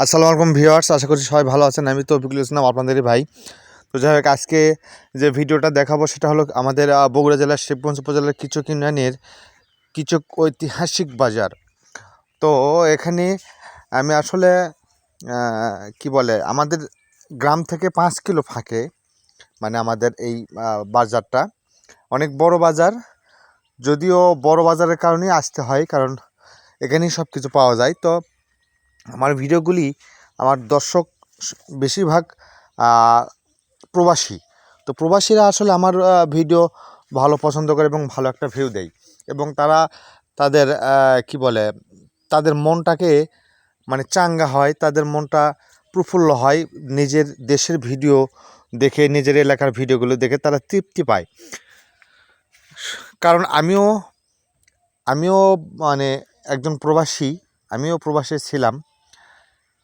আসসালামু আলাইকুম ভিউয়ার্স, আশা করছি সবাই ভালো আছেন। আমি তৌফিকুল ইসলাম, আপনাদেরই ভাই। তো যাই হোক, আজকে যে ভিডিওটা দেখাবো সেটা হলো আমাদের বগুড়া জেলার শিবগঞ্জ উপজেলার কিচক ইউনিয়নের কিচক ঐতিহাসিক বাজার। তো এখানে আমি আসলে কি বলে, আমাদের গ্রাম থেকে পাঁচ কিলো ফাঁকে মানে আমাদের এই বাজারটা। অনেক বড় বাজার, যদিও বড় বাজারের কারণেই আসতে হয়, কারণ এখানেই সব কিছু পাওয়া যায়। তো আমার ভিডিওগুলি আমার দর্শক বেশিরভাগ প্রবাসী। তো প্রবাসীরা আসলে আমার ভিডিও ভালো পছন্দ করে এবং ভালো একটা ভিউ দেয়। এবং তারা তাদের কি বলে, তাদের মনটাকে মানে চাঙ্গা হয়, তাদের মনটা প্রফুল্ল হয়, নিজের দেশের ভিডিও দেখে, নিজের এলাকার ভিডিওগুলো দেখে তারা তৃপ্তি পায়। কারণ আমিও আমিও মানে একজন প্রবাসী, আমিও প্রবাসী ছিলাম।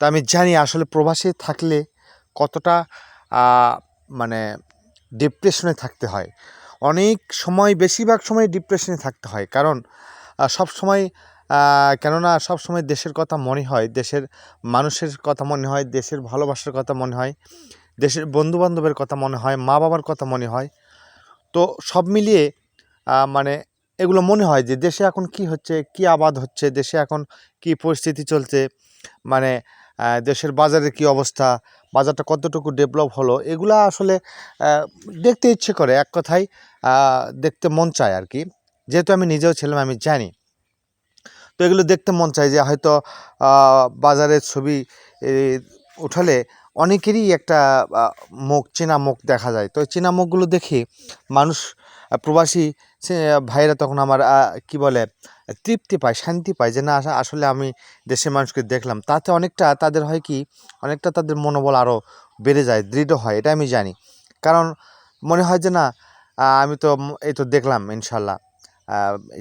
তা আমি জানি আসলে প্রবাসে থাকলে কতটা মানে ডিপ্রেশনে থাকতে হয়। অনেক সময়, বেশিরভাগ সময় ডিপ্রেশনে থাকতে হয়। কারণ সব সময় কেননা সব সময় দেশের কথা মনে হয়, দেশের মানুষের কথা মনে হয়, দেশের ভালোবাসার কথা মনে হয়, দেশের বন্ধুবান্ধবের কথা মনে হয় মা বাবার কথা মনে হয়। তো সব মিলিয়ে মানে এগুলো মনে হয় যে দেশে এখন কি হচ্ছে, কি আবাদ হচ্ছে, দেশে এখন কি পরিস্থিতি চলছে মানে দেশের বাজারের কি অবস্থা, বাজারটা কতটুকু ডেভেলপ হলো, এগুলা আসলে দেখতে ইচ্ছে করে, এক কথায় দেখতে মন চায় আর কি। যেহেতু আমি নিজেও ছিলাম, আমি জানি। তো এগুলো দেখতে মন চায় যে হয়তো বাজারের ছবি উঠালে অনেকেরই একটা মুখ, চেনা মুখ দেখা যায়। তো চেনা মুখগুলো দেখে মানুষ প্রবাসী ভাইয়েরা তখন আমার কি বলে তৃপ্তি পায়, শান্তি পায় যে না, আস- আসলে আমি দেশের মানুষকে দেখলাম। তাতে অনেকটা তাদের হয় কি, অনেকটা তাদের মনোবল আরও বেড়ে যায়, দৃঢ় হয়, এটা আমি জানি। কারণ মনে হয় যে না আমি তো এই তো দেখলাম ইনশাল্লাহ।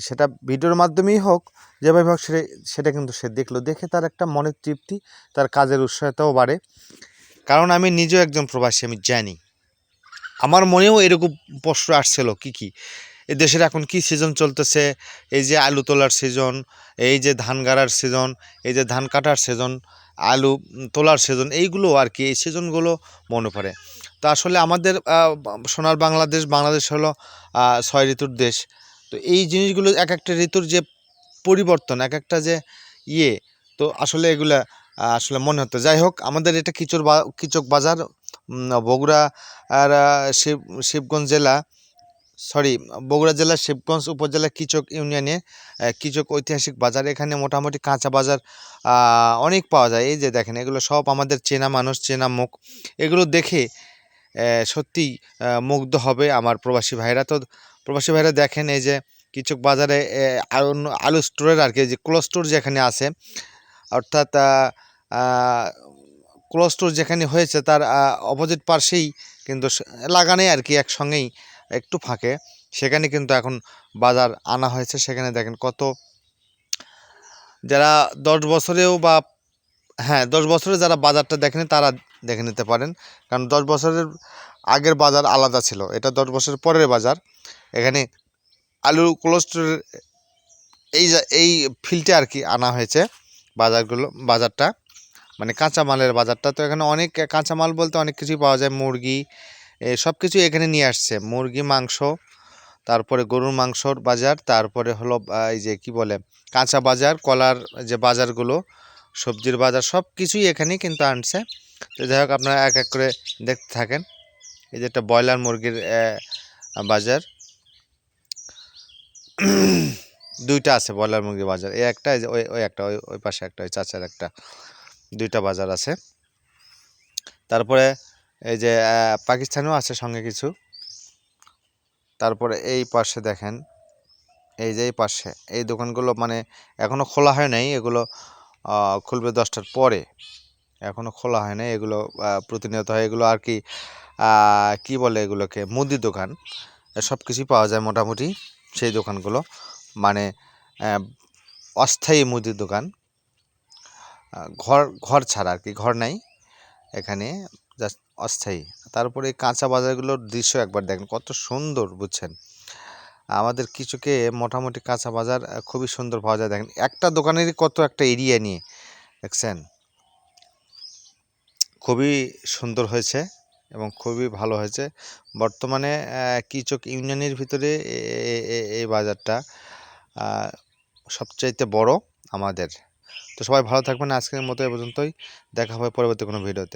সেটা ভিডিওর মাধ্যমেই হোক যেভাবে হোক সেটা সেটা কিন্তু সে দেখল। দেখে তার একটা মনের তৃপ্তি, তার কাজের উৎসাহতাও বাড়ে। কারণ আমি নিজেও একজন প্রবাসী, আমি জানি। আমার মনেও এরকম প্রশ্ন আসছিল, কি কি? এ দেশের এখন কি সিজন চলতেছে? এই যে আলু তোলার সিজন এই যে ধান গাড়ার সিজন এই যে ধান কাটার সিজন আলু তোলার সিজন এইগুলো আর কি, এই সিজনগুলো মনে পড়ে। তো আসলে আমাদের সোনার বাংলাদেশ বাংলাদেশ হলো ছয় ঋতুর দেশ। তো এই জিনিসগুলো এক একটা ঋতুর যে পরিবর্তন এক একটা যে ইয়ে তো আসলে এগুলা আসলে মনে হতো যাই হোক, আমাদের এটা কিচোর কিচক বাজার বগুড়া আর শিব, শিবগঞ্জ জেলা সরি বগুড়া জেলার শিবগঞ্জ উপজেলা কিচক ইউনিয়নে কিচক ঐতিহাসিক বাজার। এখানে মোটামুটি কাঁচা বাজার অনেক পাওয়া যায়। এই যে দেখেন এগুলো সব আমাদের চেনা মানুষ চেনা মুখ। এগুলো দেখে আহ, সত্যিই মুগ্ধ হবে আমার প্রবাসী ভাইরা। তো প্রবাসী ভাইরা দেখেন এই যে কিচক বাজারে আলু স্টোরের আর কি যে ক্লোজ স্টোর যেখানে আছে অর্থাৎ ক্লোজ স্টোর যেখানে হয়েছে তার অপোজিট পার্শ্বেই কিন্তু লাগানে আর কি একসঙ্গেই একটু ফাঁকে। সেখানে কিন্তু এখন বাজার আনা হয়েছে। সেখানে দেখেন কত যারা দশ বছরেও বা হ্যাঁ দশ বছরে যারা বাজারটা দেখেনি তারা দেখে নিতে পারেন। কারণ দশ বছরের আগের বাজার আলাদা ছিল। এটা দশ বছরের পরের বাজার। এখানে আলু কোলেস্টোরের এই এই ফিল্ডে আর কি আনা হয়েছে বাজারগুলো, বাজারটা। মানে কাঁচামালের বাজারটা। তো এখানে অনেক কাঁচামাল বলতে অনেক কিছুই পাওয়া যায়। মুরগি সব কিছুই এখানে নিয়ে আসছে। মুরগি, মাংস, তারপরে গরুর মাংসর বাজার, তারপরে হলো এই যে কি বলে, কাঁচা বাজার, কলার যে বাজারগুলো, সবজির বাজার সব কিছুই এখানে কিন্তু আনছে। তো যাই হোক, আপনারা এক এক করে দেখতে থাকেন। এই যে একটা ব্রয়লার মুরগির বাজার। দুইটা আছে ব্রয়লার মুরগির বাজার। এই একটা ওই ওই একটা, ওই ওই পাশে একটা, ওই চাচার একটা, দুইটা বাজার আছে। তারপরে এই যে পাকিস্তানেও আছে সঙ্গে কিছু। তারপরে এই পাশে দেখেন, এই যে এই পাশে, এই দোকানগুলো মানে এখনও খোলা হয় নাই, এগুলো খুলবে দশটার পরে। এখনও খোলা হয় নাই, এগুলো প্রতিনিয়ত হয়। এগুলো আর কি কি বলে এগুলোকে মুদির দোকান। সব কিছুই পাওয়া যায় মোটামুটি সেই দোকানগুলো। মানে অস্থায়ী মুদির দোকান। ঘর ঘর ছাড়া আর কি, ঘর নাই এখানে। জাস্ট অস্থায়ী। তারপরে কাঁচা বাজারগুলোর দৃশ্য একবার দেখেন, কত সুন্দর, বুঝছেন? আমাদের কিছুকে মোটামুটি কাঁচা বাজার খুবই সুন্দর পাওয়া যায়। দেখেন, একটা দোকানেরই কত একটা এরিয়া নিয়ে, দেখছেন? খুবই সুন্দর হয়েছে এবং খুবই ভালো হয়েছে। বর্তমানে কিচক ইউনিয়নের ভিতরে এই বাজারটা সবচাইতে বড় আমাদের। তো সবাই ভালো থাকবেন। আজকের মতো এ পর্যন্তই। দেখা হবে পরবর্তী কোনো ভিডিওতে।